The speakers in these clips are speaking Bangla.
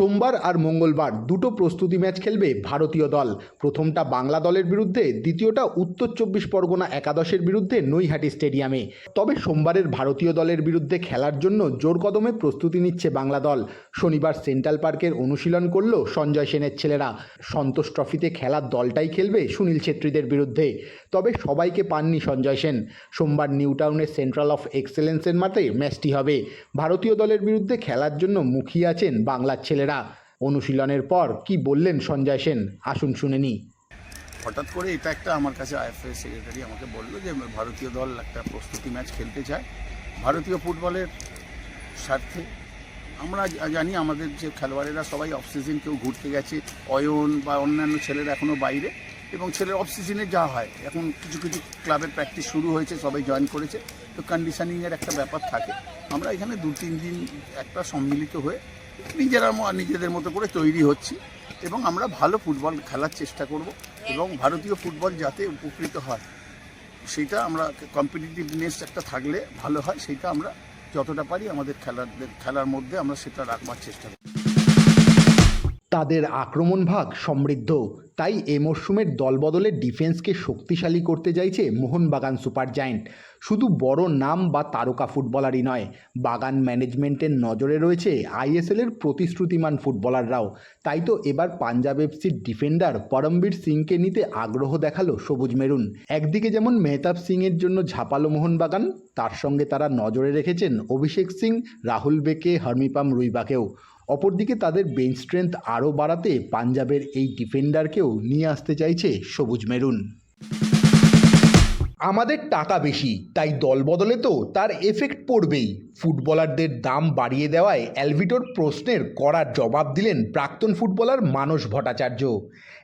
সোমবার আর মঙ্গলবার দুটো প্রস্তুতি ম্যাচ খেলবে ভারতীয় দল। প্রথমটা বাংলা দলের বিরুদ্ধে, দ্বিতীয়টা উত্তর চব্বিশ পরগনা একাদশের বিরুদ্ধে নৈহাটি স্টেডিয়ামে। তবে সোমবারের ভারতীয় দলের বিরুদ্ধে খেলার জন্য জোর কদমে প্রস্তুতি নিচ্ছে বাংলা দল। শনিবার সেন্ট্রাল পার্কের অনুশীলন করল সঞ্জয় সেনের ছেলেরা। সন্তোষ ট্রফিতে খেলার দলটাই খেলবে সুনীল ছেত্রীদের বিরুদ্ধে। তবে সবাইকে পাননি সঞ্জয় সেন। সোমবার নিউ টাউনের সেন্ট্রাল অফ এক্সেলেন্সের মাঠে ম্যাচটি হবে। ভারতীয় দলের বিরুদ্ধে খেলার জন্য মুখিয়ে আছেন বাংলার ছেলেরা। অনুশীলনের পর কি বললেন সঞ্জয় সেন? আসুন শুনে নি হঠাৎ করে এটা একটা আমার কাছে আইএফএ সেক্রেটারি আমাকে বলল যে, ভারতীয় দল একটা প্রস্তুতি ম্যাচ খেলতে চায়। ভারতীয় ফুটবলের স্বার্থে আমরা জানি আমাদের যে খেলোয়াড়েরা সবাই অফ সিজন কেউ ঘুরতে গেছে, অয়ন বা অন্যান্য ছেলেরা এখনও বাইরে এবং ছেলের অফ সিজনে যা হয়, এখন কিছু কিছু ক্লাবের প্র্যাকটিস শুরু হয়েছে, সবাই জয়েন করেছে। তো কন্ডিশনিংয়ের একটা ব্যাপার থাকে। আমরা এখানে দু তিন দিন একটা সম্মিলিত হয়ে নিজেরা নিজেদের মতো করে তৈরি হচ্ছি এবং আমরা ভালো ফুটবল খেলার চেষ্টা করব এবং ভারতীয় ফুটবল যাতে উপকৃত হয়। সেটা আমরা কম্পিটিটিভনেস একটা থাকলে ভালো হয়, সেটা আমরা যতটা পারি আমাদের খেলার খেলার মধ্যে আমরা সেটা রাখবার চেষ্টা করি তাদের আক্রমণ ভাগ সমৃদ্ধ। তাই এ মরশুমের দলবদলের ডিফেন্সকে শক্তিশালী করতে চাইছে মোহনবাগান সুপার জায়েন্ট। শুধু বড় নাম বা তারকা ফুটবলারই নয়, বাগান ম্যানেজমেন্টের নজরে রয়েছে আইএসএলের প্রতিশ্রুতিমান ফুটবলাররাও। তাই তো এবার পাঞ্জাব এফসির ডিফেন্ডার পরমবীর সিংকে নিতে আগ্রহ দেখাল সবুজ মেরুন। একদিকে যেমন মেহতাব সিংয়ের জন্য ঝাপালো মোহনবাগান, তার সঙ্গে তারা নজরে রেখেছেন অভিষেক সিং, রাহুল বেকে হরমিপাম রুইবাকেও অপরদিকে তাদের বেঞ্চ স্ট্রেংথ আরও বাড়াতে পাঞ্জাবের এই ডিফেন্ডারকেও নিয়ে আসতে চাইছে সবুজ মেরুন। আমাদের টাকা বেশি, তাই দল বদলে তো তার এফেক্ট পড়বেই। ফুটবলারদের দাম বাড়িয়ে দেওয়ায় অ্যালভিটোর প্রশ্নের কড়া জবাব দিলেন প্রাক্তন ফুটবলার মানস ভট্টাচার্য।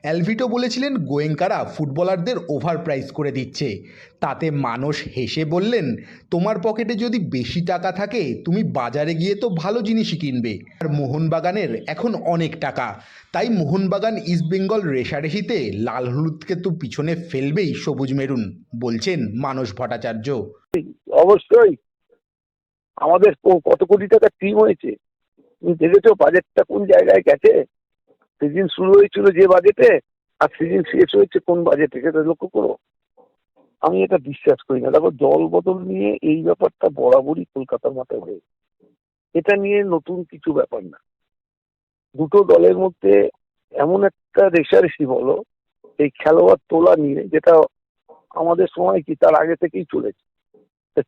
অ্যালভিটো বলেছিলেন গোয়েঙ্কারা ফুটবলারদের ওভার প্রাইস করে দিচ্ছে। তাতে মানস হেসে বললেন, তোমার পকেটে যদি বেশি টাকা থাকে, তুমি বাজারে গিয়ে তো ভালো জিনিসই কিনবে। আর মোহনবাগানের এখন অনেক টাকা। তাই মোহনবাগান ইস্টবেঙ্গল রেশারেশিতে লাল হলুদকে তো পিছনে ফেলবেই সবুজ মেরুন, বলছেন মানস ভট্টাচার্য। অবশ্যই। আমাদের কত কোটি টাকার টিম হয়েছে। তুমি দেখেছ বাজেটটা কোন জায়গায় গেছে? সিজন শুরু হয়েছিল যে বাজেটে আর সিজন শেষ হয়েছে কোন বাজেটে সেটা লক্ষ্য করো। আমি এটা বিশ্বাস করি না। দেখো দল বদল নিয়ে এই ব্যাপারটা বরাবরই কলকাতার মাথায় হয়ে এটা নিয়ে নতুন কিছু ব্যাপার না। দুটো দলের মধ্যে এমন একটা রেশারেশি বলো, এই খেলোয়াড় তোলা নিয়ে, যেটা আমাদের সময় কি তার আগে থেকেই চলেছে।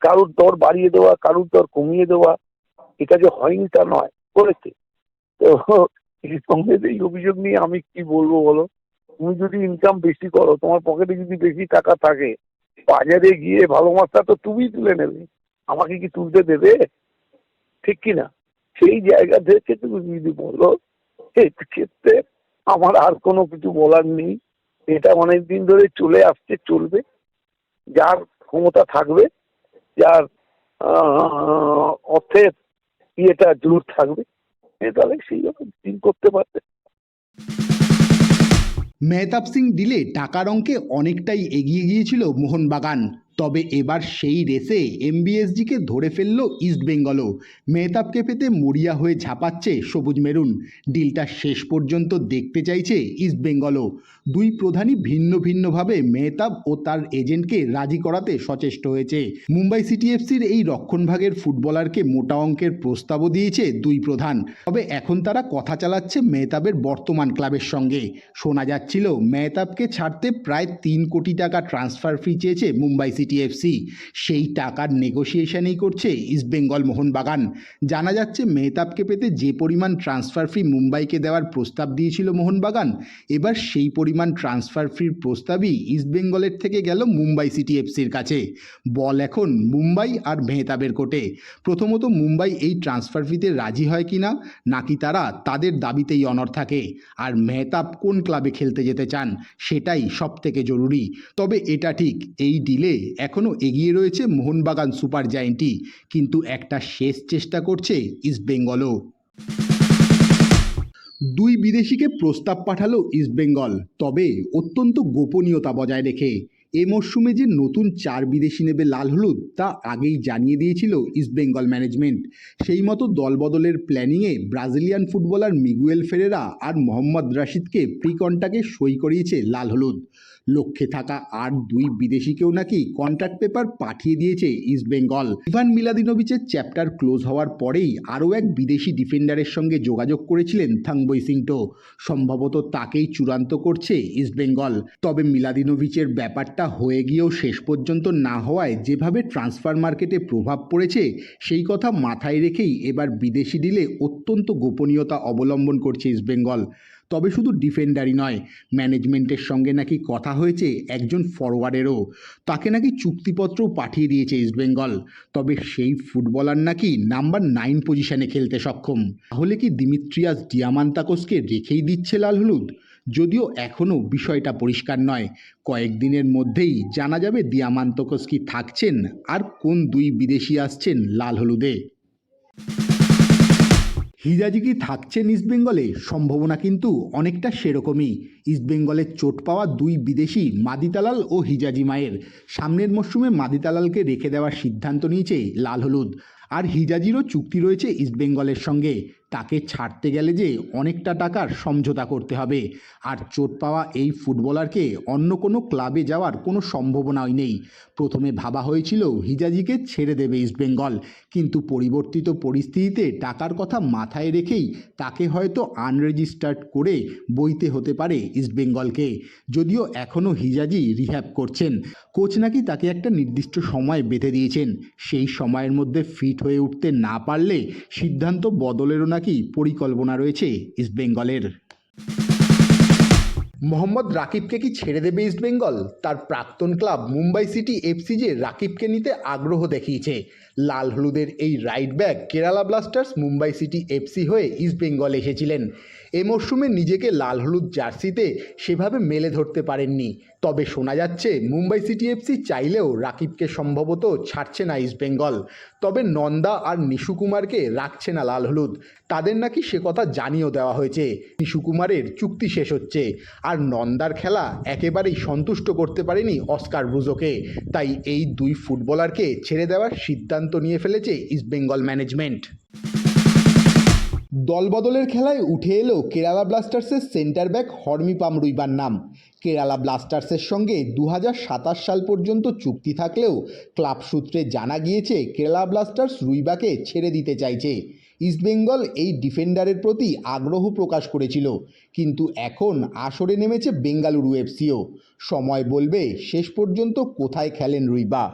কারুর দর বাড়িয়ে দেওয়া, কারুর দর কমিয়ে দেওয়া, এটা যে হয়নি তা নয়, করেছে। তো এই এই অভিযোগ নিয়ে আমি কি বলব বলো? তুমি যদি ইনকাম বেশি করো, তোমার পকেটে যদি বেশি টাকা থাকে বাজারে গিয়ে ভালো মাছটা তো তুমিই তুলে নেবে। আমাকে কি তুলতে দেবে? ঠিক কি না? সেই জায়গা থেকে তুমি যদি বলো ক্ষেত্রে আমার আর কোনো কিছু বলার নেই। এটা অনেক দিন ধরে চলে আসছে, চলবে। যার ক্ষমতা থাকবে, যার অর্থের ইয়েটা জোর থাকবে তাহলে সেই রকম দিন করতে পারবে। মেহতাব সিং দিলে টাকার অঙ্কে অনেকটাই এগিয়ে গিয়েছিল মোহনবাগান। তবে এবার সেই রেসে এমবিএসজিকে ধরে ফেলল ইস্টবেঙ্গলও মেহতাবকে পেতে মরিয়া হয়ে ঝাঁপাচ্ছে সবুজ মেরুন। ডিলটা শেষ পর্যন্ত দেখতে চাইছে ইস্টবেঙ্গলও দুই প্রধানই ভিন্ন ভিন্নভাবে মেহতাব ও তার এজেন্টকে রাজি করাতে সচেষ্ট হয়েছে। মুম্বাই সিটি এফসির এই রক্ষণভাগের ফুটবলারকে মোটা অঙ্কের প্রস্তাবও দিয়েছে দুই প্রধান। তবে এখন তারা কথা চালাচ্ছে মেহতাবের বর্তমান ক্লাবের সঙ্গে। শোনা যাচ্ছিল, মেহতাবকে ছাড়তে প্রায় তিন কোটি টাকা ট্রান্সফার ফি চেয়েছে মুম্বাই সিটি এফসি সেই টাকার নেগোসিয়েশনেই করছে ইস্টবেঙ্গল মোহনবাগান জানা যাচ্ছে মেহতাবকে পেতে যে পরিমাণ ট্রান্সফার ফি মুম্বাইকে দেওয়ার প্রস্তাব দিয়েছিল মোহনবাগান এবার সেই পরিমাণ ট্রান্সফার ফির প্রস্তাবই ইস্টবেঙ্গলের থেকে গেল মুম্বাই সিটি এফসির কাছে। বল এখন মুম্বাই আর মেহতাবের কোর্টে প্রথমত মুম্বাই এই ট্রান্সফার ফিতে রাজি হয় কিনা নাকি তারা তাদের দাবিতেই অনর থাকে? আর মেহতাব কোন ক্লাবে খেলতে যেতে চান, সেটাই সব থেকে জরুরি। তবে এটা ঠিক, এই ডিলে এখনও এগিয়ে রয়েছে মোহনবাগান সুপার জায়েন্টই, কিন্তু একটা শেষ চেষ্টা করছে ইস্টবেঙ্গলও দুই বিদেশিকে প্রস্তাব পাঠালো ইস্টবেঙ্গল তবে অত্যন্ত গোপনীয়তা বজায় রেখে। এ মরশুমে যে নতুন চার বিদেশি নেবে লাল হলুদ, তা আগেই জানিয়ে দিয়েছিল ইস্টবেঙ্গল ম্যানেজমেন্ট। সেই মতো দলবদলের প্ল্যানিংয়ে ব্রাজিলিয়ান ফুটবলার মিগুয়েল ফেরেরা আর মোহাম্মদ রাশিদকে প্রি কন্টাকে সই করিয়েছে লাল হলুদ। লক্ষ্যে থাকা আর দুই বিদেশিকেও নাকি কন্ট্রাক্ট পেপার পাঠিয়ে দিয়েছে ইস্টবেঙ্গল ইভান মিলাদিনোভিচের চ্যাপ্টার ক্লোজ হওয়ার পরেই আরও এক বিদেশি ডিফেন্ডারের সঙ্গে যোগাযোগ করেছিলেন থাংবই সিংটো। সম্ভবত তাকেই চূড়ান্ত করছে ইস্টবেঙ্গল তবে মিলাদিনোভিচের ব্যাপারটা হয়ে গিয়েও শেষ পর্যন্ত না হওয়ায় যেভাবে ট্রান্সফার মার্কেটে প্রভাব পড়েছে, সেই কথা মাথায় রেখেই এবার বিদেশি ডিলে অত্যন্ত গোপনীয়তা অবলম্বন করছে ইস্টবেঙ্গল তবে শুধু ডিফেন্ডারই নয় ম্যানেজমেন্টের সঙ্গে নাকি কথা হয়েছে একজন ফরওয়ার্ডেরও তাকে নাকি চুক্তিপত্রও পাঠিয়ে দিয়েছে ইস্টবেঙ্গল তবে সেই ফুটবলার নাকি নাম্বার নাইন পজিশনে খেলতে সক্ষম। তাহলে কি দিমিত্রিয়াস ডিয়ামান্তাকোসকে রেখেই দিচ্ছে লাল হলুদ? যদিও এখনও বিষয়টা পরিষ্কার নয়। কয়েকদিনের মধ্যেই জানা যাবে দিয়ামান্তকোস কি থাকছেন আর কোন দুই বিদেশি আসছেন লাল হলুদে। হিজাজি কি ইস্ট বেঙ্গলে সম্ভাবনা কিন্তু অনেকটা সেরকমই। ইস্টবেঙ্গলের চোট পাওয়া দুই বিদেশি, মাদিতালাল ও হিজাজি মায়ের। সামনের মরশুমে মাদিতালালকে রেখে দেওয়ার সিদ্ধান্ত নিয়েছে লাল হলুদ। আর হিজাজিরও চুক্তি রয়েছে ইস্টবেঙ্গলের সঙ্গে। তাকে ছাড়তে গেলে যে অনেকটা টাকার সমঝোতা করতে হবে। আর চোট পাওয়া এই ফুটবলারকে অন্য কোনো ক্লাবে যাওয়ার কোনো সম্ভাবনাই নেই। প্রথমে ভাবা হয়েছিল হিজাজিকে ছেড়ে দেবে ইস্টবেঙ্গল কিন্তু পরিবর্তিত পরিস্থিতিতে টাকার কথা মাথায় রেখেই তাকে হয়তো আনরেজিস্টার্ড করে বইতে হতে পারে ইস্টবেঙ্গলকে যদিও এখনও হিজাজি রিহ্যাব করছেন, কোচ নাকি তাকে একটা নির্দিষ্ট সময় বেঁধে দিয়েছেন। সেই সময়ের মধ্যে ফিট হয়ে উঠতে না পারলে সিদ্ধান্ত বদলেরও নাকি পরিকল্পনা রয়েছে ইস্টবেঙ্গলের মোহাম্মদ রাকিবকে কি ছেড়ে দেবে ইস্টবেঙ্গল তার প্রাক্তন ক্লাব মুম্বাই সিটি এফসি যে রাকিবকে নিতে আগ্রহ দেখিয়েছে। লাল হলুদের এই right back Kerala Blasters Mumbai City FC হয়ে ইস্টবেঙ্গল এসেছিলেন। এ মরশুমে নিজেকে লাল হলুদ জার্সিতে সেভাবে মেলে ধরতে পারেননি। তবে শোনা যাচ্ছে, মুম্বাই সিটি এফসি চাইলেও রাকিবকে সম্ভবত ছাড়ছে না ইস্টবেঙ্গল তবে নন্দা আর নিশু কুমারকে রাখছে না লাল হলুদ। তাদের নাকি সে কথা জানিয়েও দেওয়া হয়েছে। নিশু কুমারের চুক্তি শেষ হচ্ছে। আর নন্দার খেলা একেবারেই সন্তুষ্ট করতে পারেনি অস্কার ব্রুজোকে। তাই এই দুই ফুটবলারকে ছেড়ে দেওয়ার সিদ্ধান্ত নিয়ে ফেলেছে ইস্টবেঙ্গল ম্যানেজমেন্ট। দলবদলের খেলায় উঠে এলো কেরালা ব্লাস্টার্সের সেন্টার ব্যাক হর্মিপাম রুইবার নাম। কেরালা ব্লাস্টার্সের সঙ্গে দু হাজার সাতাশ সাল পর্যন্ত চুক্তি থাকলেও ক্লাব সূত্রে জানা গিয়েছে, কেরালা ব্লাস্টার্স রুইবাকে ছেড়ে দিতে চাইছে। ইস্টবেঙ্গল এই ডিফেন্ডারের প্রতি আগ্রহ প্রকাশ করেছিল, কিন্তু এখন আসরে নেমেছে বেঙ্গালুরু এফসিও সময় বলবে শেষ পর্যন্ত কোথায় খেলেন রুইবা।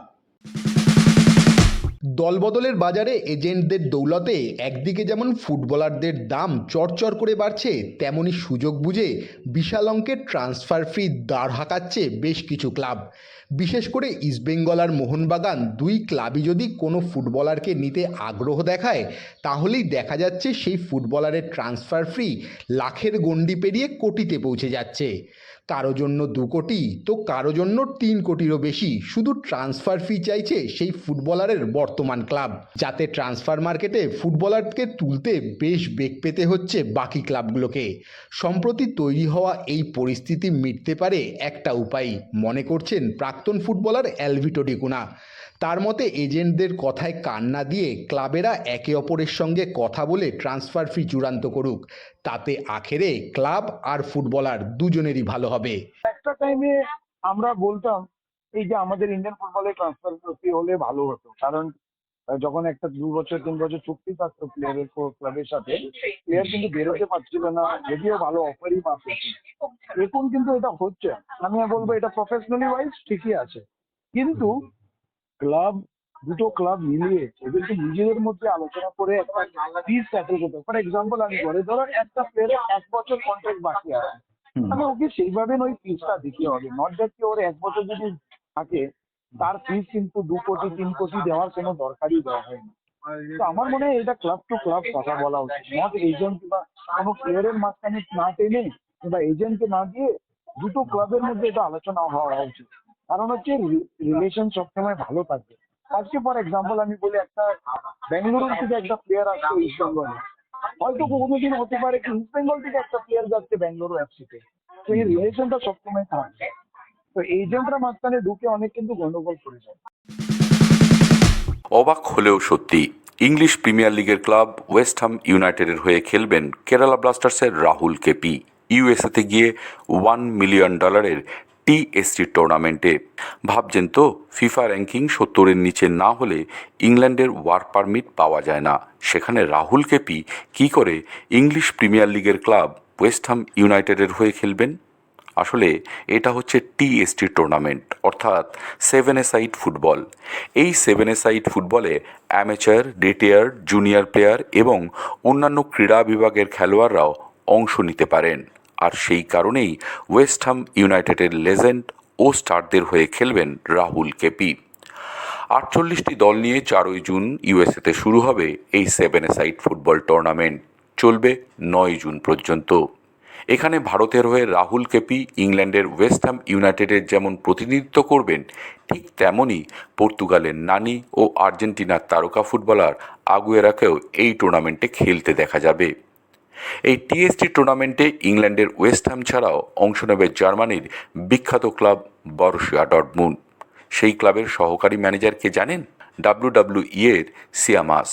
দলবদলের বাজারে এজেন্টদের দৌলতে একদিকে যেমন ফুটবলারদের দাম চরচর করে বাড়ছে, তেমনি সুযোগ বুঝে বিশাল অঙ্কের ট্রান্সফার ফি দাঁড় হাঁকাচ্ছে বেশ কিছু ক্লাব। বিশেষ করে ইস্টবেঙ্গল আর মোহনবাগান দুই ক্লাবই যদি কোনো ফুটবলারকে নিতে আগ্রহ দেখায়, তাহলেই দেখা যাচ্ছে সেই ফুটবলারের ট্রান্সফার ফি লাখের গণ্ডি পেরিয়ে কোটিতে পৌঁছে যাচ্ছে। কারও জন্য দু কোটি, তো কারও জন্য তিন কোটিরও বেশি। শুধু ট্রান্সফার ফি চাইছে সেই ফুটবলারের বর্তমান ক্লাব যাতে ট্রান্সফার মার্কেটে ফুটবলারকে তুলতে বেশ বেগ পেতে হচ্ছে বাকি ক্লাবগুলোকে সম্প্রতি তৈরি হওয়া এই পরিস্থিতি মিটতে পারে একটা উপায়, মনে করছেন প্রাক্তন ফুটবলার অ্যালভিটো ডিকুনা তার মতে এজেন্টদের কথায় কান না দিয়ে ক্লাবেরা একে অপরের সঙ্গে কথা বলে ট্রান্সফার ফি চূড়ান্ত করুক। তাতে আখেরে ক্লাব আর ফুটবলার দুজনেরই ভালো হবে। একটা টাইমে আমরা বলতাম, এই যে আমাদের ইন্ডিয়ান ফুটবলে ট্রান্সফার ফি হলে ভালো হতো। কারণ যখন একটা দু বছর, তিন বছর চুক্তি থাকতো প্লেয়ারের ক্লাবের সাথে প্লেয়ার কিন্তু বেরোতে পারছিল না, যদিও ভালো অফারই পাচ্ছে এখন কিন্তু এটা হচ্ছে। আমি বলব এটা প্রফেশনালি ওয়াইজ ঠিকই আছে। কিন্তু ক্লাব দুটো ক্লাব মিলিয়ে এদেরকে নিজেদের মধ্যে আলোচনা করে একটা ফিস সেটেল করতে ফর এক্সাম্পল আমি বলে ধরো একটা প্লেয়ারের এক বছর কন্ট্রাক্ট বাকি আছে। তাহলে ওকে সেইভাবে ওই ফিসটা দিতে হবে। নট দ্যাট কি ওর এক বছর যদি থাকে তার ফিস কিন্তু দু কোটি তিন কোটি দেওয়ার কোনো দরকারই দেওয়া হয় না। তো আমার মনে হয় এটা ক্লাব টু ক্লাব কথা বলা উচিত। নট এজেন্ট বা কোনো প্লেয়ারের মাঝখানে না টেনে কিংবা এজেন্টকে না দিয়ে দুটো ক্লাবের মধ্যে এটা আলোচনা হওয়া উচিত। কারণ হচ্ছে রিলেশন সবসময় ভালো থাকে। আজকে ফর এক্সাম্পল আমি বলি একটা বেঙ্গালুরু থেকে একটা প্লেয়ার আসছে ইস্ট বেঙ্গলে হয়তো কোনোদিন হতে পারে কি ইস্ট বেঙ্গল থেকে একটা প্লেয়ার যাচ্ছে বেঙ্গালুরু এফসিতে তো। এই রিলেশনটা সবসময় থাকবে। তো এজেন্টরা মাঝখানে ঢুকে অনেক কিন্তু গন্ডগোল করে যায়। অবাক হলেও সত্যি ইংলিশ প্রিমিয়ার লিগের ক্লাব ওয়েস্ট হাম ইউনাইটেডের হয়ে খেলবেন কেরালা ব্লাস্টার্সের রাহুল কেপি ইউএসএতে গিয়ে ওয়ান মিলিয়ন ডলারের টিএসটি টুর্নামেন্টে। ভাবছেন তো, ফিফা র্যাঙ্কিং সত্তরের নিচে না হলে ইংল্যান্ডের ওয়ার্ক পারমিট পাওয়া যায় না। সেখানে রাহুল কেপি কী করে ইংলিশ প্রিমিয়ার লিগের ক্লাব ওয়েস্ট হাম ইউনাইটেডের হয়ে খেলবেন? আসলে এটা হচ্ছে টিএসটি টুর্নামেন্ট, অর্থাৎ সেভেন এ সাইড ফুটবল। এই সেভেন এ সাইড ফুটবলে অ্যামেচার রিটায়ার জুনিয়র প্লেয়ার এবং অন্যান্য ক্রীড়া বিভাগের খেলোয়াড়রাও অংশ নিতে পারেন। আর সেই কারণেই হাম ইউনাইটেডের লেজেন্ড ও স্টারদের হয়ে খেলবেন রাহুল কেপি। আটচল্লিশটি দল নিয়ে চারই জুন ইউএসএতে শুরু হবে এই সেভেন সাইড ফুটবল টুর্নামেন্ট। চলবে নয় জুন পর্যন্ত। এখানে ভারতের হয়ে রাহুল কেপি, ইংল্যান্ডের ওয়েস্ট হাম ইউনাইটেডের যেমন প্রতিনিধিত্ব করবেন, ঠিক তেমনই পর্তুগালের নানি ও আর্জেন্টিনার তারকা ফুটবলার আগুয়েরাকেও এই টুর্নামেন্টে খেলতে দেখা যাবে। এই টিএসটি টুর্নামেন্টে ইংল্যান্ডের ওয়েস্ট হাম ছাড়াও অংশ নেবে জার্মানির বিখ্যাত ক্লাব বরসিয়া ডটমুন্ড সেই ক্লাবের সহকারী ম্যানেজারকে জানেন? ডাব্লিউডাব্লিউই এর সিয়ামাস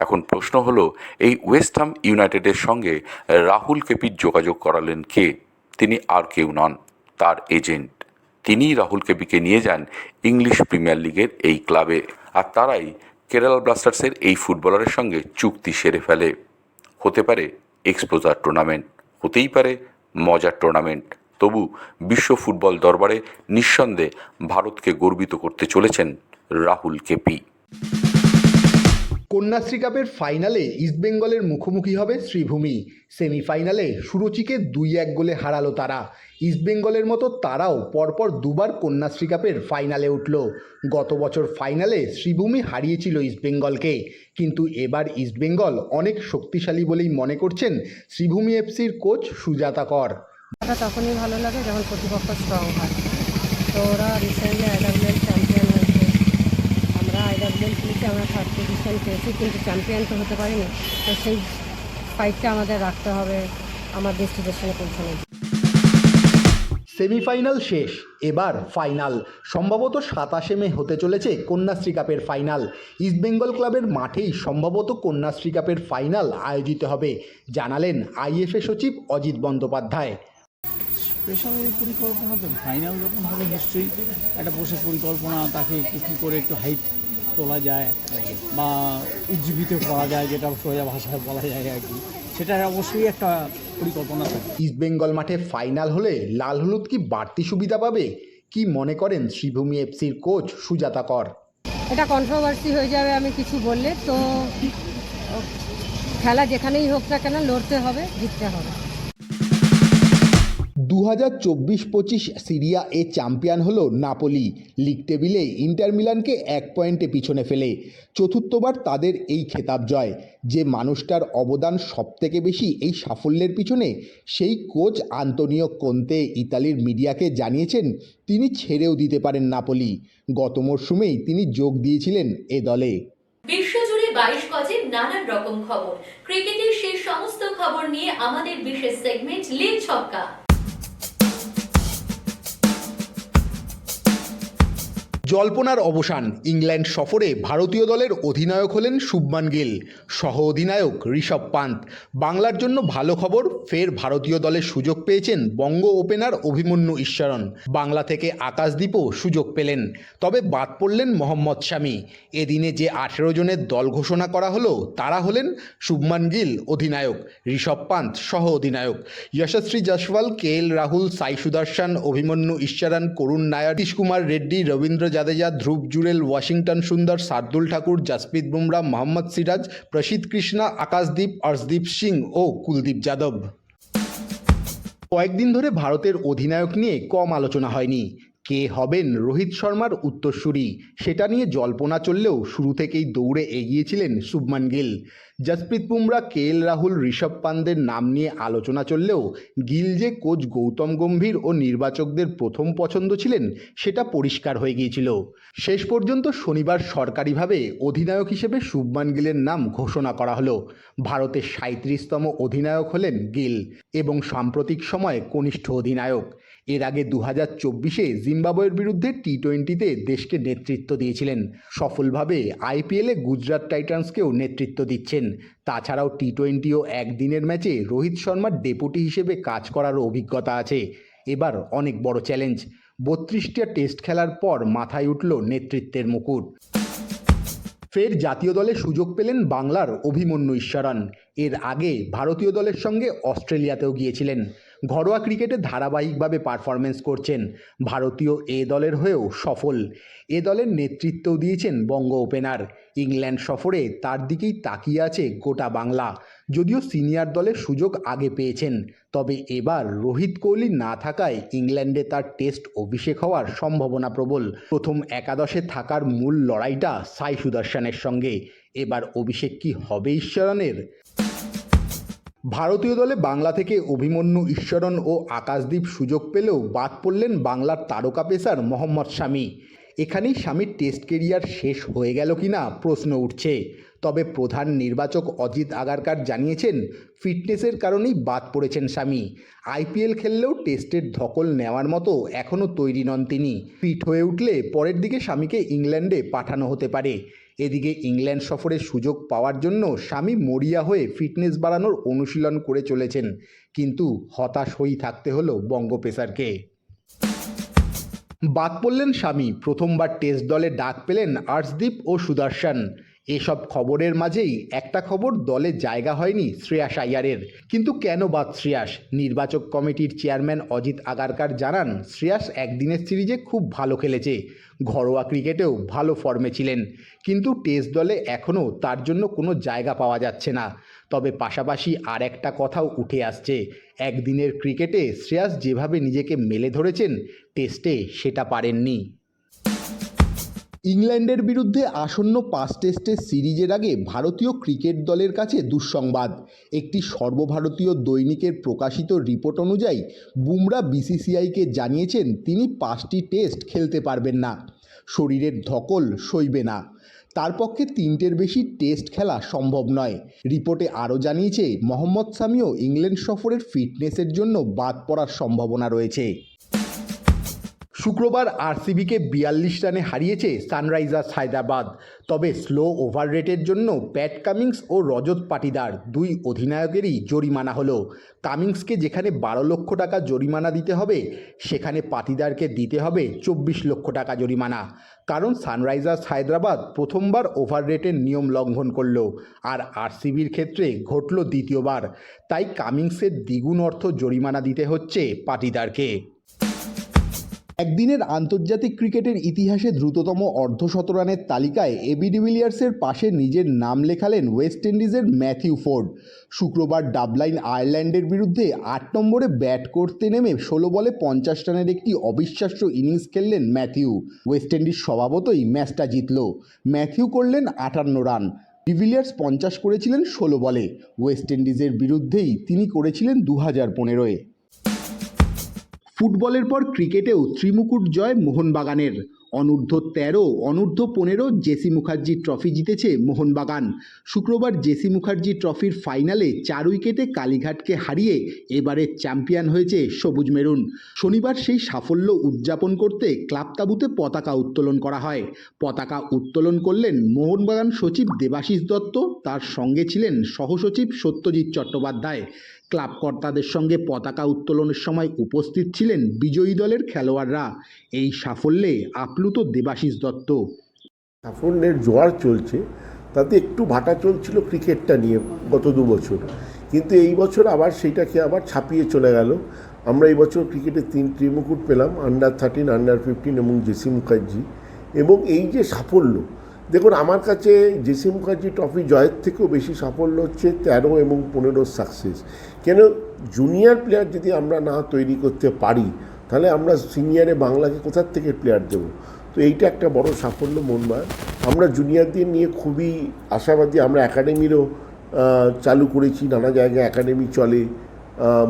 এখন প্রশ্ন হলো, এই ওয়েস্ট হাম ইউনাইটেডের সঙ্গে রাহুল কেপির যোগাযোগ করালেন কে? তিনি আর কেউ নন, তার এজেন্ট। তিনিই রাহুল কেপিকে নিয়ে যান ইংলিশ প্রিমিয়ার লিগের এই ক্লাবে। আর তারাই কেরালা ব্লাস্টার্সের এই ফুটবলারের সঙ্গে চুক্তি সেরে ফেলে। হতে পারে এক্সপোজার টুর্নামেন্ট হতেই পারে মজার টুর্নামেন্ট তবু বিশ্ব ফুটবল দরবারে নিঃসন্দেহে ভারতকে গর্বিত করতে চলেছেন রাহুল কেপি। কন্যাশ্রী কাপের ফাইনালে ইস্টবেঙ্গলের মুখোমুখি হবে শ্রীভূমি। সেমিফাইনালে সুরুচিকে দুই এক গোলে হারালো তারা। ইস্টবেঙ্গলের মতো তারাও পরপর দুবার কন্যাশ্রী কাপের ফাইনালে উঠল। গত বছর ফাইনালে শ্রীভূমি হারিয়েছিল ইস্টবেঙ্গলকে কিন্তু এবার ইস্টবেঙ্গল অনেক শক্তিশালী বলেই মনে করছেন শ্রীভূমি এফসির কোচ সুজাতা কর। তখনই ভালো লাগে যখন প্রতিপক্ষ স্ট্রং হয়। তো ওরা রিসেন্টলি আমরা আইডাব্লিউএল খেলেছি আমরা থার্ড পজিশন পেয়েছি কিন্তু চ্যাম্পিয়ন তো হতে পারিনি। তো সেই ফাইটটা আমাদের রাখতে হবে আমার ডেস্টিনেশনে পৌঁছানোর সেমিফাইনাল শেষ এবার ফাইনাল। সম্ভবত সাতাশে মে হতে চলেছে কন্যাশ্রী কাপের ফাইনাল। ইস্টবেঙ্গল ক্লাবের মাঠেই সম্ভবত কন্যাশ্রী কাপের ফাইনাল আয়োজিত হবে জানালেন আইএফএ সচিব অজিত বন্দ্যোপাধ্যায়। স্পেশাল পরিকল্পনা তো ফাইনাল যখন হবে নিশ্চয়ই একটা বসে পরিকল্পনা তাকে একটু কী করে একটু হাইট তোলা যায় বা উজ্জীবিত করা যায় যেটা সোজা ভাষায় বলা যায় আর কি। সেটা অবশ্যই একটা পরিকল্পনা থাকে। ইস্টবেঙ্গল মাঠে ফাইনাল হলে লাল হলুদ কি বাড়তি সুবিধা পাবে? কি মনে করেন শ্রীভূমি এফসির কোচ সুজাতা কর? এটা কন্ট্রোভার্সি হয়ে যাবে আমি কিছু বললে। তো খেলা যেখানেই হোক না কেন লড়তে হবে জিততে হবে। দু হাজার চব্বিশ পঁচিশ সিরিয়া এ চ্যাম্পিয়ন হল নাপোলি। লিগ টেবিলে ইন্টার মিলানকে এক পয়েন্টে পিছনে ফেলে। চতুর্থবার তাদের এই খেতাব জয়। যে মানুষটার অবদান সবথেকে বেশি এই সাফল্যের পিছনে, সেই কোচ আন্তোনিও কোন্তে ইতালির মিডিয়াকে জানিয়েছেন, তিনি ছেড়েও দিতে পারেন নাপোলি। গত মরশুমেই তিনি যোগ দিয়েছিলেন এ দলে। বিশ্বজুড়ে বাইশ গজের নানান রকম খবর। ক্রিকেটের সেই সমস্ত খবর নিয়ে আমাদের বিশেষ সেগমেন্ট লিগ ছক্কা। জল্পনার অবসান। ইংল্যান্ড সফরে ভারতীয় দলের অধিনায়ক হলেন শুভমান গিল। সহ অধিনায়ক ঋষভ পান্ত। বাংলার জন্য ভালো খবর, ফের ভারতীয় দলের সুযোগ পেয়েছেন বঙ্গ ওপেনার অভিমন্যু ঈশ্বরন বাংলা থেকে আকাশদীপও সুযোগ পেলেন। তবে বাদ পড়লেন মোহাম্মদ শামি। এদিনে যে আঠেরো জনের দল ঘোষণা করা হলো, তারা হলেন শুভমান গিল অধিনায়ক, ঋষভ পান্ত সহ অধিনায়ক যশস্বী জসওয়াল কে এল রাহুল, সাই সুদর্শন, অভিমন্যু ঈশ্বরন করুণ নায়ার কুমার রেড্ডি, রবীন্দ্র জাদেজা, ধ্রুব জুরেল ওয়াশিংটন সুন্দর, শার্দুল ঠাকুর, জাসপ্রীত বুমরা, মোহাম্মদ সিরাজ প্রসিদ কৃষ্ণা, আকাশদীপ, অর্শদীপ সিং ও কুলদীপ যাদব। কয়েকদিন ধরে ভারতের অধিনায়ক নিয়ে কম আলোচনা হয়নি। কে হবেন রোহিত শর্মার উত্তরসূরি? সেটা নিয়ে জল্পনা চললেও শুরু থেকেই দৌড়ে এগিয়েছিলেন শুভমান গিল। জসপ্রীত বুমরা, কে এল রাহুল, ঋষভ পান্তের নাম নিয়ে আলোচনা চললেও গিল যে কোচ গৌতম গম্ভীর ও নির্বাচকদের প্রথম পছন্দ ছিলেন, সেটা পরিষ্কার হয়ে গিয়েছিল। শেষ পর্যন্ত শনিবার সরকারিভাবে অধিনায়ক হিসেবে শুভমান গিলের নাম ঘোষণা করা হলো। ভারতের সাঁত্রিশতম অধিনায়ক হলেন গিল এবং সাম্প্রতিক সময়ে কনিষ্ঠ অধিনায়ক। এর আগে দু হাজার চব্বিশে জিম্বাবুয়ের বিরুদ্ধে টি টোয়েন্টিতে দেশকে নেতৃত্ব দিয়েছিলেন। সফলভাবে আইপিএলে গুজরাট টাইটান্সকেও নেতৃত্ব দিচ্ছেন। তাছাড়াও টি টোয়েন্টি ও একদিনের ম্যাচে রোহিত শর্মার ডেপুটি হিসেবে কাজ করারও অভিজ্ঞতা আছে। এবার অনেক বড় চ্যালেঞ্জ। বত্রিশটা টেস্ট খেলার পর মাথায় উঠল নেতৃত্বের মুকুট। ফের জাতীয় দলে সুযোগ পেলেন বাংলার অভিমন্যু ঈশ্বরন এর আগে ভারতীয় দলের সঙ্গে অস্ট্রেলিয়াতেও গিয়েছিলেন। ঘরোয়া ক্রিকেটে ধারাবাহিকভাবে পারফরমেন্স করছেন। ভারতীয় এ দলের হয়েও সফল। এ দলের নেতৃত্বও দিয়েছেন বঙ্গ ওপেনার ইংল্যান্ড সফরে তার দিকেই তাকিয়ে আছে গোটা বাংলা। যদিও সিনিয়র দলের সুযোগ আগে পেয়েছেন, তবে এবার রোহিত কোহলি না থাকায় ইংল্যান্ডে তার টেস্ট অভিষেক হওয়ার সম্ভাবনা প্রবল। প্রথম একাদশে থাকার মূল লড়াইটা সাই সুদর্শনের সঙ্গে। এবার অভিষেক কি হবে ঈশ্বরনের ভারতীয় দলে বাংলা থেকে অভিমন্যু ঈশ্বরন ও আকাশদ্বীপ সুযোগ পেলেও বাদ পড়লেন বাংলার তারকা পেসার মোহাম্মদ শামি। এখানেই স্বামীর টেস্ট কেরিয়ার শেষ হয়ে গেল কিনা প্রশ্ন উঠছে। তবে প্রধান নির্বাচক অজিত আগারকার জানিয়েছেন, ফিটনেসের কারণেই বাদ পড়েছেন স্বামী আইপিএল খেললেও টেস্টের ধকল নেওয়ার মতো এখনও তৈরি নন তিনি। ফিট হয়ে উঠলে পরের দিকে স্বামীকে ইংল্যান্ডে পাঠানো হতে পারে। এদিকে ইংল্যান্ড সফরের সুযোগ পাওয়ার জন্য স্বামী মরিয়া হয়ে ফিটনেস বাড়ানোর অনুশীলন করে চলেছেন। কিন্তু হতাশ হয়েই থাকতে হলো বঙ্গ পেসারকে বাদ পড়লেন স্বামী। প্রথমবার টেস্ট দলে ডাক পেলেন আর্শদীপ ও সুদর্শন। এসব খবরের মাঝেই একটা খবর দলে জায়গা হয়নি শ্রেয়াস আইয়ারের কিন্তু কেন বাদ শ্রেয়াস? নির্বাচক কমিটির চেয়ারম্যান অজিত আগারকার জানান, শ্রেয়াস একদিনের সিরিজে খুব ভালো খেলেছে। ঘরোয়া ক্রিকেটেও ভালো ফর্মে ছিলেন। কিন্তু টেস্ট দলে এখনও তার জন্য কোনো জায়গা পাওয়া যাচ্ছে না। তবে পাশাপাশি আর একটা কথাও উঠে আসছে। একদিনের ক্রিকেটে শ্রেয়াস যেভাবে নিজেকে মেলে ধরেছেন, টেস্টে সেটা পারেননি। ইংল্যান্ডের বিরুদ্ধে আসন্ন পাঁচ টেস্টের সিরিজের আগে ভারতীয় ক্রিকেট দলের কাছে দুঃসংবাদ। একটি সর্বভারতীয় দৈনিকের প্রকাশিত রিপোর্ট অনুযায়ী, বুমরা বিসিসিআইকে জানিয়েছেন তিনি পাঁচটি টেস্ট খেলতে পারবেন না। শরীরের ধকল সইবে না। তার পক্ষে তিনটের বেশি টেস্ট খেলা সম্ভব নয়। রিপোর্টে আরও জানিয়েছে, মোহাম্মদ সামিও ইংল্যান্ড সফরের ফিটনেসের জন্য বাদ পড়ার সম্ভাবনা রয়েছে। শুক্রবার আরসিবিকে বিয়াল্লিশ রানে হারিয়েছে সানরাইজার্স হায়দ্রাবাদ। তবে স্লো ওভার রেটের জন্য প্যাট কামিংস ও রজত পাটিদার দুই অধিনায়কেরই জরিমানা হলো। কামিংসকে যেখানে বারো লক্ষ টাকা জরিমানা দিতে হবে, সেখানে পাটিদারকে দিতে হবে চব্বিশ লক্ষ টাকা জরিমানা। কারণ সানরাইজার্স হায়দ্রাবাদ প্রথমবার ওভার রেটের নিয়ম লঙ্ঘন করল আর আরসিবির ক্ষেত্রে ঘটল দ্বিতীয়বার। তাই কামিংসের দ্বিগুণ অর্থ জরিমানা দিতে হচ্ছে পাটিদারকে। একদিনের আন্তর্জাতিক ক্রিকেটের ইতিহাসে দ্রুততম অর্ধশতরানের তালিকায় এবি ডিভিলিয়ার্সের পাশে নিজের নাম লেখালেন ওয়েস্ট ইন্ডিজের ম্যাথিউ ফোর্ড শুক্রবার ডাবলাইন আয়ারল্যান্ডের বিরুদ্ধে আট নম্বরে ব্যাট করতে নেমে ষোলো বলে পঞ্চাশ রানের একটি অবিশ্বাস্য ইনিংস খেললেন ম্যাথিউ ওয়েস্ট ইন্ডিজ স্বভাবতই ম্যাচটা জিতল। ম্যাথিউ করলেন আটান্ন রান। ডিভিলিয়ার্স পঞ্চাশ করেছিলেন ষোলো বলে। ওয়েস্ট ইন্ডিজের বিরুদ্ধেই তিনি করেছিলেন দু হাজার পনেরোয়। ফুটবলের পর ক্রিকেটেও ত্রিমুকুট জয় মোহনবাগানের। অনূর্ধ্ব তেরো, অনূর্ধ্ব পনেরো জেসি মুখার্জি ট্রফি জিতেছে মোহনবাগান। শুক্রবার জেসি মুখার্জি ট্রফির ফাইনালে চার উইকেটে কালীঘাটকে হারিয়ে এবারের চ্যাম্পিয়ন হয়েছে সবুজ মেরুন। শনিবার সেই সাফল্য উদযাপন করতে ক্লাব তাঁবুতে পতাকা উত্তোলন করা হয়। পতাকা উত্তোলন করলেন মোহনবাগান সচিব দেবাশিস দত্ত, তার সঙ্গে ছিলেন সহসচিব সত্যজিৎ চট্টোপাধ্যায়। ক্লাব কর্তাদের সঙ্গে পতাকা উত্তোলনের সময় উপস্থিত ছিলেন বিজয়ী দলের খেলোয়াড়রা। এই সাফল্যে আপ্লুত দেবাশিস দত্ত। সাফল্যের জোয়ার চলছে, তাতে একটু ভাটা চলছিল ক্রিকেটটা নিয়ে গত দু বছর। কিন্তু এই বছর আবার সেইটাকে আবার ছাপিয়ে চলে গেল। আমরা এই বছর ক্রিকেটে তিন ত্রিমুকুট পেলাম আন্ডার থার্টিন আন্ডার ফিফটিন এবং জেসি মুখার্জি। এবং এই যে সাফল্য, দেখুন আমার কাছে জেসি মুখার্জি ট্রফি জয়ের থেকেও বেশি সাফল্য হচ্ছে তেরো এবং পনেরো সাকসেস কেন জুনিয়র প্লেয়ার যদি আমরা না তৈরি করতে পারি তাহলে আমরা সিনিয়রে বাংলাকে কোথার থেকে প্লেয়ার দেবো? তো এইটা একটা বড় সাফল্য মোহনবাগান আমরা জুনিয়রদের নিয়ে খুবই আশাবাদী, আমরা একাডেমিরও চালু করেছি, নানা জায়গায় একাডেমি চলে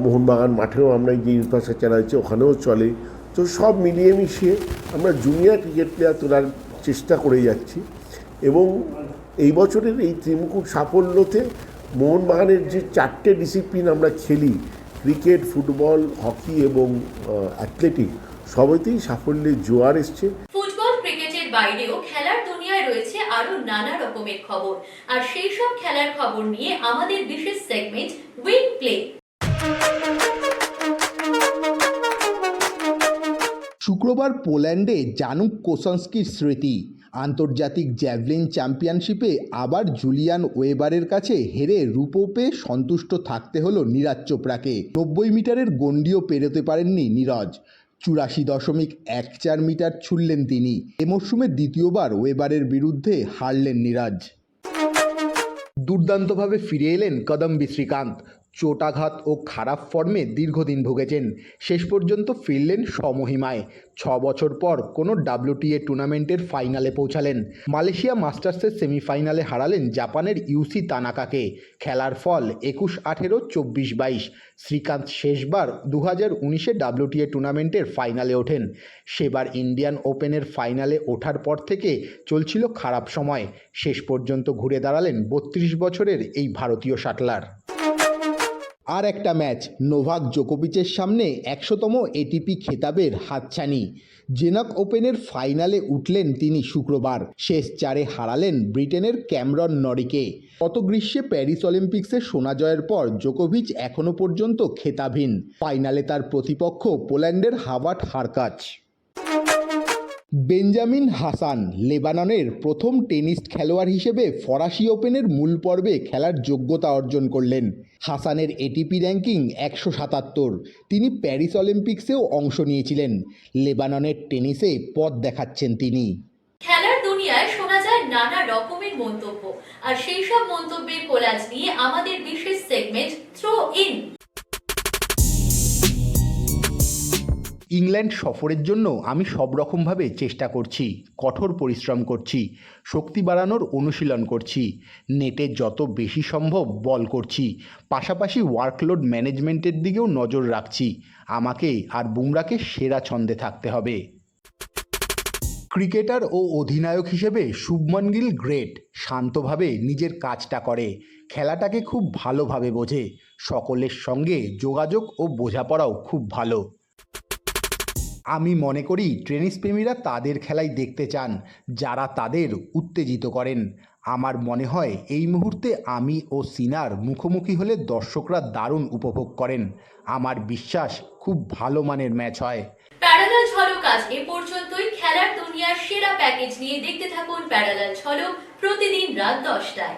মোহনবাগান মাঠেও আমরা যে ইনফ্রাস্ট্রাকচার আছে, ওখানেও চলে। তো সব মিলিয়ে মিশিয়ে আমরা জুনিয়র ক্রিকেট প্লেয়ার তোলার চেষ্টা করে যাচ্ছি। এবং এই বছরের এই ত্রিমুকুট সাফল্যতে মোহনবাগানের যে চারটে ডিসিপ্লিন আমরা খেলি ক্রিকেট ফুটবল হকি এবং অ্যাথলেটিক সবেতেই সাফল্যের জোয়ার এসছে। ফুটবল ক্রিকেটের বাইরেও খেলার দুনিয়ায় রয়েছে আরও নানা রকমের খবর। আর সেই সব খেলার খবর নিয়ে আমাদের বিশেষ সেগমেন্ট উইং প্লে শুক্রবার পোল্যান্ডে জানুক কোসন্সকির স্মৃতি। আন্তর্জাতিক জ্যাভলিন চ্যাম্পিয়নশিপে আবার জুলিয়ান ওয়েবারের কাছে হেরে রূপো পেয়ে সন্তুষ্ট থাকতে হলো নীরাজ চোপড়াকে। নব্বই মিটারের গণ্ডিও পেরোতে পারেননি নীরজ। চুরাশি দশমিক এক চার মিটার ছুড়লেন তিনি। এ মরশুমে দ্বিতীয়বার ওয়েবারের বিরুদ্ধে হারলেন নীরাজ। দুর্দান্তভাবে ফিরে এলেন কদম্বি শ্রীকান্ত। চোটাঘাত ও খারাপ ফর্মে দীর্ঘদিন ভুগেছেন। শেষ পর্যন্ত ফিরলেন স্বমহিমায়। ছ বছর পর কোনো ডাব্লিউটিএ টুর্নামেন্টের ফাইনালে পৌঁছালেন। মালয়েশিয়া মাস্টার্সের সেমিফাইনালে হারালেন জাপানের ইউসি তানাকাকে। খেলার ফল একুশ, আঠেরো, চব্বিশ, বাইশ। শ্রীকান্ত শেষবার দু হাজার উনিশে ডাব্লিউটিএ টুর্নামেন্টের ফাইনালে ওঠেন। সেবার ইন্ডিয়ান ওপেনের ফাইনালে ওঠার পর থেকে চলছিল খারাপ সময়। শেষ পর্যন্ত ঘুরে দাঁড়ালেন বত্রিশ বছরের এই ভারতীয় শাটলার। আর একটা ম্যাচ, নোভাক জোকোভিচের সামনে একশোতম এটিপি খেতাবের হাতছানি। জেনক ওপেনের ফাইনালে উঠলেন তিনি শুক্রবার, শেষ চারে হারালেন ব্রিটেনের ক্যামরন নরিকে। গত গ্রীষ্মে প্যারিস অলিম্পিক্সে সোনা জয়ের পর জোকোভিচ এখনও পর্যন্ত খেতাবহীন। ফাইনালে তার প্রতিপক্ষ পোল্যান্ডের হাভার্ট হারকাচ। বেঞ্জামিন হাসান লেবাননের প্রথম টেনিস খেলোয়াড় হিসেবে ফরাসি ওপেনের মূল পর্বে খেলার যোগ্যতা অর্জন করলেন। হাসানের এটিপি র্যাঙ্কিং একশো সাতাত্তর। তিনি প্যারিস অলিম্পিক্সেও অংশ নিয়েছিলেন। লেবাননের টেনিসে পথ দেখাচ্ছেন তিনি। খেলার দুনিয়ায় শোনা যায় নানা রকমের মন্তব্য। আর সেই সব মন্তব্যের কোলাজ নিয়ে আমাদের বিশেষ সেগমেন্ট থ্রো ইন ইংল্যান্ড সফরের জন্য আমি সব রকমভাবে চেষ্টা করছি, কঠোর পরিশ্রম করছি, শক্তি বাড়ানোর অনুশীলন করছি, নেটে যত বেশি সম্ভব বল করছি, পাশাপাশি ওয়ার্কলোড ম্যানেজমেন্টের দিকেও নজর রাখছি, আমাকে আর বুমরাকে সেরা ছন্দে থাকতে হবে। ক্রিকেটার ও অধিনায়ক হিসেবে শুভমন গিল গ্রেট শান্তভাবে নিজের কাজটা করে, খেলাটাকে খুব ভালোভাবে বোঝে, সকলের সঙ্গে যোগাযোগ ও বোঝাপড়াও খুব ভালো। আমি মনে করি টেনিস প্রেমীরা তাদের খেলাই দেখতে চান, যারা তাদের উত্তেজিত করেন। আমার মনে হয় এই মুহূর্তে আমি ও সিনার মুখোমুখি হলে দর্শকরা দারুণ উপভোগ করেন। আমার বিশ্বাস খুব ভালো মানের ম্যাচ হয়। প্যারালাল ঝলক আজ এ পর্যন্তই। খেলার দুনিয়ার সেরা প্যাকেজ নিয়ে দেখতে থাকুন প্যারালাল ঝলক প্রতিদিন রাত দশটায়।